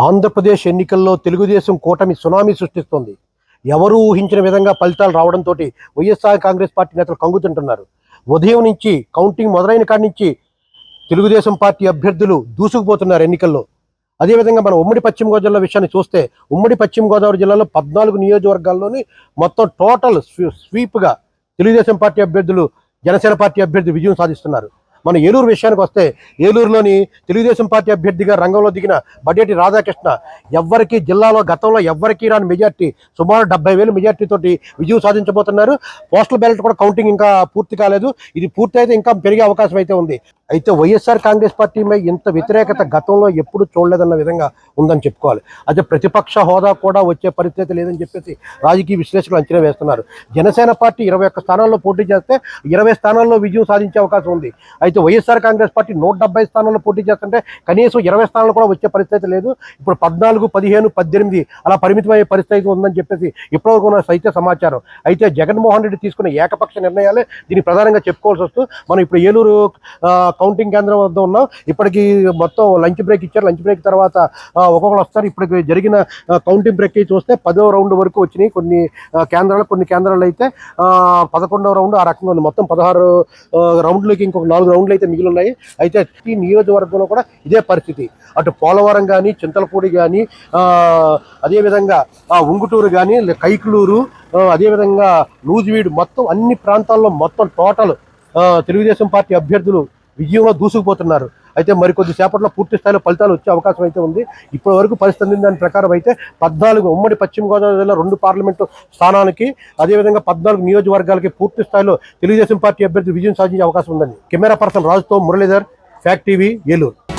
ఆంధ్రప్రదేశ్ ఎన్నికల్లో తెలుగుదేశం కూటమి సునామీ సృష్టిస్తోంది. ఎవరూ ఊహించిన విధంగా ఫలితాలు రావడంతో వైఎస్ఆర్ కాంగ్రెస్ పార్టీ నేతలు కంగుతుంటున్నారు ఉదయం నుంచి కౌంటింగ్ మొదలైన కాడి నుంచి తెలుగుదేశం పార్టీ అభ్యర్థులు దూసుకుపోతున్నారు ఎన్నికల్లో. అదేవిధంగా మనం ఉమ్మడి పశ్చిమ గోదావరి జిల్లా విషయాన్ని చూస్తే ఉమ్మడి పశ్చిమ గోదావరి జిల్లాలో పద్నాలుగు నియోజకవర్గాల్లోని మొత్తం టోటల్ స్వీ- స్వీప్గా తెలుగుదేశం పార్టీ అభ్యర్థులు జనసేన పార్టీ అభ్యర్థులు విజయం సాధిస్తున్నారు. మన ఏలూరు విషయానికి వస్తే ఏలూరులోని తెలుగుదేశం పార్టీ అభ్యర్థిగా రంగంలో దిగిన బడ్డేటి రాధాకృష్ణ ఎవ్వరికి జిల్లాలో గతంలో ఎవ్వరికీ రాని మెజార్టీ సుమారు డెబ్బై వేలు మెజార్టీ తోటి విజయం సాధించబోతున్నారు. పోస్టల్ బ్యాలెట్ కూడా కౌంటింగ్ ఇంకా పూర్తి కాలేదు. ఇది పూర్తి అయితే ఇంకా పెరిగే అవకాశం అయితే ఉంది. అయితే వైఎస్ఆర్ కాంగ్రెస్ పార్టీ మీద ఇంత వ్యతిరేకత గతంలో ఎప్పుడు చూడలేదన్న విధంగా ఉందని చెప్పుకోవాలి. అదే ప్రతిపక్ష హోదా కూడా వచ్చే పరిస్థితి లేదని చెప్పేసి రాజకీయ విశ్లేషకులు అంచనా వేస్తున్నారు. జనసేన పార్టీ ఇరవై ఒక్క స్థానాల్లో పోటీ చేస్తే ఇరవై స్థానాల్లో విజయం సాధించే అవకాశం ఉంది. అయితే వైఎస్ఆర్ కాంగ్రెస్ పార్టీ నూట డెబ్బై స్థానాల్లో పోటీ చేస్తుంటే కనీసం ఇరవై స్థానాలు కూడా వచ్చే పరిస్థితి లేదు. ఇప్పుడు పద్నాలుగు పదిహేను పద్దెనిమిది అలా పరిమితమయ్యే పరిస్థితి ఉందని చెప్పేసి ఇప్పటివరకు ఉన్న సైత సమాచారం. అయితే జగన్మోహన్ రెడ్డి తీసుకున్న ఏకపక్ష నిర్ణయాలే దీన్ని ప్రధానంగా చెప్పుకోవాల్సి వస్తూ మనం ఇప్పుడు ఏలూరు కౌంటింగ్ కేంద్రం వద్ద ఉన్నాం ఇప్పటికి మొత్తం లంచ్ బ్రేక్ ఇచ్చారు. లంచ్ బ్రేక్ తర్వాత ఒక్కొక్కరు వస్తారు. ఇప్పటికి జరిగిన కౌంటింగ్ బ్రేక్ చూస్తే పదో రౌండ్ వరకు వచ్చినాయి కొన్ని కేంద్రాలు కొన్ని కేంద్రాలు అయితే పదకొండవ రౌండ్ ఆ రకంగా ఉంది. మొత్తం పదహారు రౌండ్లకి ఇంకొక నాలుగు రౌండ్లు అయితే మిగిలి ఉన్నాయి. అయితే ఈ నియోజకవర్గంలో కూడా ఇదే పరిస్థితి. అటు పోలవరం కానీ చింతలపూడి కానీ అదేవిధంగా ఆ, ఉంగుటూరు కానీ కైకులూరు అదేవిధంగా లూజివీడు మొత్తం అన్ని ప్రాంతాల్లో మొత్తం టోటల్ తెలుగుదేశం పార్టీ అభ్యర్థులు విజయంలో దూసుకుపోతున్నారు. అయితే మరికొద్ది సేపట్లో పూర్తి స్థాయిలో ఫలితాలు వచ్చే అవకాశం అయితే ఉంది. ఇప్పటి వరకు పరిస్థితి దాని ప్రకారం అయితే పద్నాలుగు ఉమ్మడి పశ్చిమ గోదావరి జిల్లా రెండు పార్లమెంటు స్థానానికి అదేవిధంగా పద్నాలుగు నియోజకవర్గాలకి పూర్తి స్థాయిలో తెలుగుదేశం పార్టీ అభ్యర్థి విజయం సాధించే అవకాశం ఉందని. కెమెరా పర్సన్ రాజుతో మురళీధర్ ఫ్యాక్ టీవీ ఏలూరు.